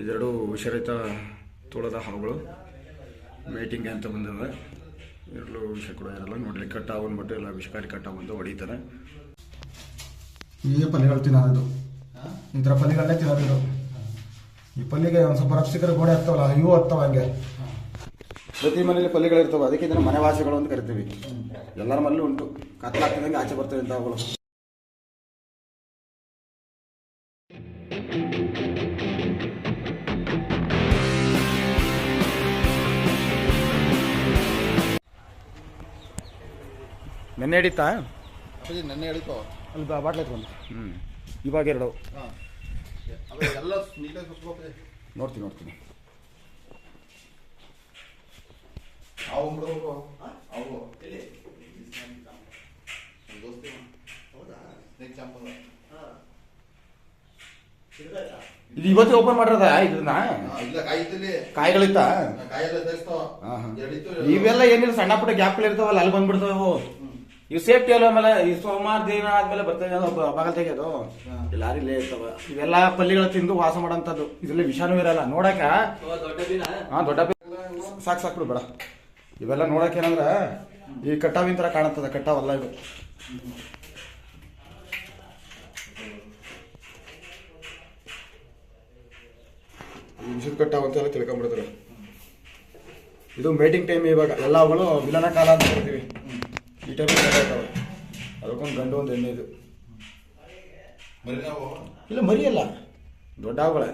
ಇದೆರಡು ವಿಷರಹಿತ ತೋಳದ ಹಾವುಗಳು. ಮೇಟಿಂಗ್ ಅಂತ ಬಂದಿವೆ. ಎರಡು ವಿಷ ಕೂಡ ಇರಲ್ಲ. ನೋಡಿ ಕಟ್ಟಾವು ಅಂದ್ಬಿಟ್ಟು ಎಲ್ಲ ವಿಷಕಾರಿ ಕಟ್ಟ ಬಂದು ಹೊಡಿತಾರೆ. ಈಗ ಪಲ್ಯಗಳು ತಿನ್ನೋದು ಈ ಥರ ಪಲ್ಯಗಳನ್ನೇ ತಿನ್ನೋದು ಈ ಪಲ್ಯಗೆ ಒಂದು ಸ್ವಲ್ಪ ರಕ್ಷಕರ ಗೋಡೆ ಹತ್ತವಲ್ಲ ಇವು ಹತ್ತವ ಹಂಗೆ. ಪ್ರತಿ ಮನೇಲಿ ಪಲ್ಯಗಳು ಇರ್ತವೆ ಅದಕ್ಕೆ ಇದನ್ನು ಮನೆವಾಸಿಗಳು ಅಂತ ಕರಿತೀವಿ. ಎಲ್ಲರ ಮನೇಲಿ ಉಂಟು. ಕತ್ಲಾಗ್ತಿದ್ದಂಗೆ ಆಚೆ ಬರ್ತವೆ ಅಂತ ಅವುಗಳು ನೆನ್ನೆ ಹಿಡಿತಾ? ಅಪ್ಪಾಜಿ ನೆನ್ನೆ ಹೇಳಿಕೋ ಅಲ್ಲಿ ಬಾಟ್ಲ್ ಎತ್ಕೊಂಡು ಹ್ಞೂ ಇವಾಗ ಎರಡು. ಹಾಂ. ಎಲ್ಲ ನೀಟಾಗಿ ನೋಡ್ತೀನಿ ನೋಡ್ತೀನಿ. ಅವು ಬಿಡ್ಬೇಕು ಅವು ದೋಸ್ತಿ ಹೌದಾ? ಸ್ನೇಕ್ ಚಾಂಪಲ್ ಇದು ಇವತ್ತು ಓಪನ್ ಮಾಡಿರೋದ? ಇದನ್ನ? ಕಾಯಿಗಳಿತ್ತ. ಇವೆಲ್ಲ ಏನಿಲ್ಲ ಸಣ್ಣ ಪುಟ್ಟ ಗ್ಯಾಪ್ ಇರ್ತಾವಲ್ಲ ಅಲ್ಲಿ ಬಂದ್ಬಿಡ್ತಾವ ಇವು ಸೇಫ್ಟಿ ಅಲ್ಲ ಆಮೇಲೆ ಈ ಸೋಮವಾರ ದಿನ ಆದ್ಮೇಲೆ ಬರ್ತದೆ ಬಾಗಲ್ ತೆಗೆಯೋದು ಲಾರಿ ಲೇ ಇರ್ತವೆ. ಇವೆಲ್ಲ ಪಲ್ಲಿಗಳು ತಿಂದು ವಾಸ ಮಾಡೋಂಥದ್ದು ಇದ್ರಲ್ಲಿ ವಿಷಾನು ಇರಲ್ಲ. ನೋಡಕ ಹಾ ದೊಡ್ಡ ಸಾಕು ಸಾಕು ಬಿಡು ಇವೆಲ್ಲ ನೋಡಕ್ ಏನಂದ್ರೆ ಈ ಕಟ್ಟಾವಿನ ಥರ ಕಾಣುತ್ತದೆ ಕಟ್ಟಾವಲ್ಲ ಇದು. ವಿಷದ ಕಟ್ಟಾವ ಅಂತ ಎಲ್ಲ ತಿಳ್ಕೊಂಡ್ಬಿಡ್ತಾರೆ ಇದು ಮೇಟಿಂಗ್ ಟೈಮ್ ಇವಾಗ. ಎಲ್ಲ ಅವುಗಳು ವಿಲನ ಕಾಲ ಅಂತ ಹೇಳ್ತೀವಿ. ಟೈಮ್ ಇರ್ತಾವೆ ಅದಕ್ಕೊಂದು ಗಂಡು ಒಂದು ಹೆಣ್ಣು ಇದು. ಇಲ್ಲ ಮರಿಯಲ್ಲ. ದೊಡ್ಡ ದೊಡ್ಡ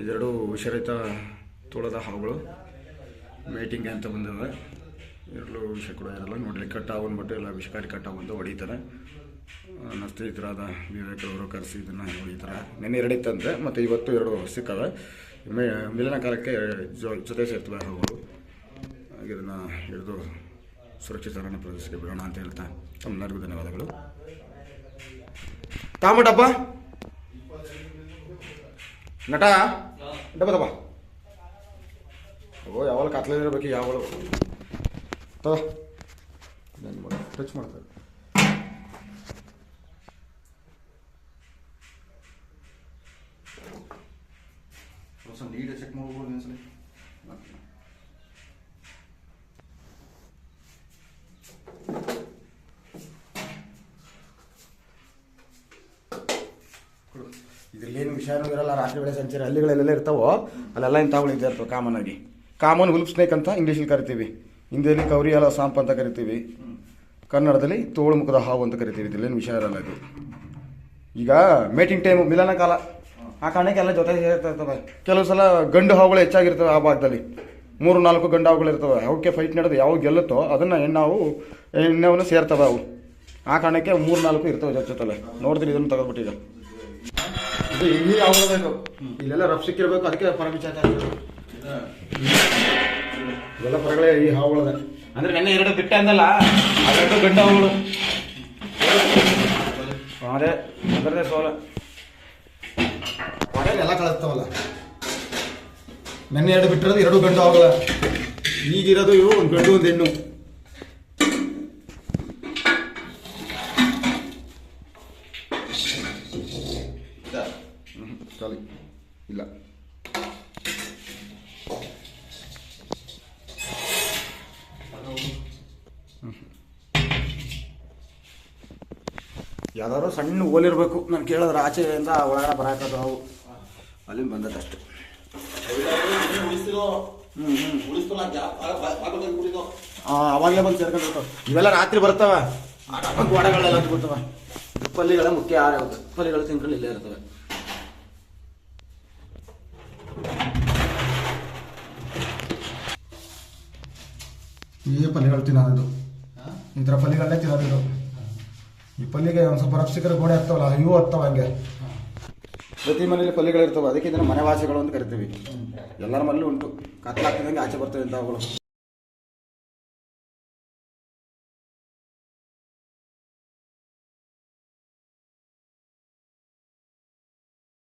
ಇದೆರಡು ವಿಷರಹಿತ ತೋಳದ ಹಾವುಗಳು ಮೇಟಿಂಗ್ ಅಂತ ಬಂದಿವೆ. ಎರಡೂ ವಿಷ ಕೂಡ ಇರಲ್ಲ ನೋಡಿ ಕಟ್ಟಾವನ್ ಅಂದ್ಬಿಟ್ಟು ಎಲ್ಲ ವಿಷಕಾರಿ ಕಟ್ಟಾವು ಬಂದು ಹೊಡಿತಾರೆ ನನ್ನ ಸ್ನೇಹಿತರಾದ ವಿವೇಕ್ ಅವರು ಕರೆಸಿ ಇದನ್ನು ಹೊಡಿತಾರೆ. ನೆನ್ನೆ ಎರಡು ಇತ್ತಂತೆ ಮತ್ತು ಇವತ್ತು ಎರಡು ಸಿಕ್ಕವೆ. ಮೇ, ಮಿಲನ ಕಾಲಕ್ಕೆ ಜೊತೆ ಸೇರ್ತವೆ ಹಾವುಗಳು. ಇದನ್ನು ಹಿಡಿದು ಸುರಕ್ಷಿತ ಅರಣ್ಯ ಪ್ರದೇಶಕ್ಕೆ ಬಿಡೋಣ ಅಂತ ಹೇಳ್ತಾ ತಮ್ಮೆಲ್ಲರಿಗೂ ಧನ್ಯವಾದಗಳು. ತಾಂಬಟಪ್ಪ! ನಟ? ಡಬ್ಬ ದಬ್ಬ ಓ ಯಾವಾಗ ಕತ್ಲಿರ್ಬೇಕು ಯಾವಳು ಯಾವಾಗ ಟಚ್ ಮಾಡ್ತಾರೆ ಸ್ವಲ್ಪ ನೀಟಾಗಿ ಚೆಕ್ ಮಾಡ್ಬೋದು ಒಂದ್ಸಲಿ ಇದ್ರಲ್ಲೇನು ವಿಷಯನೂ ಇರಲ್ಲ, ರಾತ್ರಿ ವೇಳೆ ಸಂಚಾರ ಹಳ್ಳಿಗಳಲ್ಲೆಲ್ಲ ಇರ್ತಾವೋ, ಅಲ್ಲೆಲ್ಲ ಇಂಥವುಗಳು ಇದ್ದೇ ಇರ್ತವೆ ಕಾಮನ್ ಆಗಿ. ಕಾಮನ್ ಹುಲ್ಪ್ ಸ್ನೇಕ್ ಅಂತ ಇಂಗ್ಲೀಷಲ್ಲಿ ಕರಿತೀವಿ. ಹಿಂದಿಯಲ್ಲಿ ಕೌರಿ, ಅಲ, ಸಾಂಪ್ ಅಂತ ಕರಿತೀವಿ. ಕನ್ನಡದಲ್ಲಿ ತೋಳು ಮುಖದ ಹಾವು ಅಂತ ಕರಿತೀವಿ. ಇದ್ರಲ್ಲೇನು ವಿಷಯ ಇರಲ್ಲ ಇದು. ಈಗ ಮೇಟಿಂಗ್ ಟೈಮ್ ಮಿಲನ ಕಾಲ. ಆ ಕಾರಣಕ್ಕೆ ಎಲ್ಲ ಜೊತೆ ಇರ್ತವೆ. ಕೆಲವು ಸಲ ಗಂಡು ಹಾವುಗಳು ಹೆಚ್ಚಾಗಿರ್ತವೆ ಆ ಭಾಗದಲ್ಲಿ. ಮೂರು, ನಾಲ್ಕು ಗಂಡು ಹಾವುಗಳು ಇರ್ತವೆ. ಅವಕ್ಕೆ ಫೈಟ್ ನಡೆದು ಯಾವ ಗೆಲ್ಲುತ್ತೋ ಅದನ್ನು ಹೆಣ್ಣಾವು, ಹೆಣ್ಣವನ್ನು ಸೇರ್ತವೆ ಅವು. ಆ ಕಾರಣಕ್ಕೆ ಮೂರು, ನಾಲ್ಕು ಇರ್ತವೆ ಜೊತೆ ಜೊತೆಲೆ ಇದನ್ನು ತೆಗೆದ್ಬಿಟ್ಟು ಯಾವುದು ಇಲ್ಲೆಲ್ಲ ರಫ್ ಸಿಕ್ಕಿರ್ಬೇಕು ಅದಕ್ಕೆ ಪರಮಿಚಾತ ಇವೆಲ್ಲ ಪರಗಳೇ ಈ ಹಾವುಗಳದ ಅಂದ್ರೆ ನೆನ್ನೆ ಎರಡು ಬಿಟ್ಟೆ ಅಂದಲ್ಲ ಅದರದ್ದು ಗಂಡ ಹಾವುಗಳು ಅದೇ ಅದರದೇ ಸೋಲ. ಹೊರಗೆ ಎಲ್ಲ ಕಳಿಸ್ತಾವಲ್ಲ. ನೆನ್ನೆ ಎರಡು ಬಿಟ್ಟಿರೋದು ಎರಡು ಗಂಡು ಹಾವುಗಳ ಈಗಿರೋದು ಇವು ಒಂದು ಗಂಡು ಒಂದು ಹೆಣ್ಣು. ಖಾಲಿ ಇಲ್ಲ ಯಾವ್ದಾದ್ರು ಸಣ್ಣ ಓಲಿರ್ಬೇಕು ನಾನು ಕೇಳಿದ್ರೆ ಆಚೆಯಿಂದ ಒಳಗಡೆ ಬರಾಕದು ಅವು ಅಲ್ಲಿಂದ ಬಂದದಷ್ಟು ಅವಾಗಲೇ ಬಂದು ಸೇರ್ಕೊಂಡಿರ್ತಾವ ಇವೆಲ್ಲ ರಾತ್ರಿ ಬರ್ತಾವ ಗೋಡೆಗಳೆಲ್ಲ ಬಿಡ್ತಾವ ಪಲ್ಲಿಗಳ ಮುಖ್ಯ ಆರೋಗ್ಯ ಪಲ್ಲಿಗಳು ತಿಂಗಳು ಇಲ್ಲೇ ಇರ್ತವೆ. ಈ ಪಲ್ಯಗಳು ತಿನ್ನೋದು ಇಂಥ ಈ ಥರ ಪಲ್ಲಿಗಳನ್ನೇ ತಿನ್ನೋದು ಈ ಪಲ್ಲಿಗೆ ಒಂದು ಸ್ವಲ್ಪ ರಕ್ಷಕರ ಗೋಡೆ ಹತ್ತವಲ್ಲ ಇವು ಹತ್ತವ ಹಂಗೆ. ಪ್ರತಿ ಮನೇಲಿ ಪಲ್ಯಗಳಿರ್ತವೆ ಅದಕ್ಕೆ ಇದನ್ನು ಮನೆವಾಸಿಗಳು ಅಂತ ಕರಿತೀವಿ. ಎಲ್ಲರ ಮನೇಲಿ ಉಂಟು. ಕತ್ಲಾಗ್ತಿದಂಗೆ ಆಚೆ ಬರ್ತವೆ ಇಂಥವುಗಳು.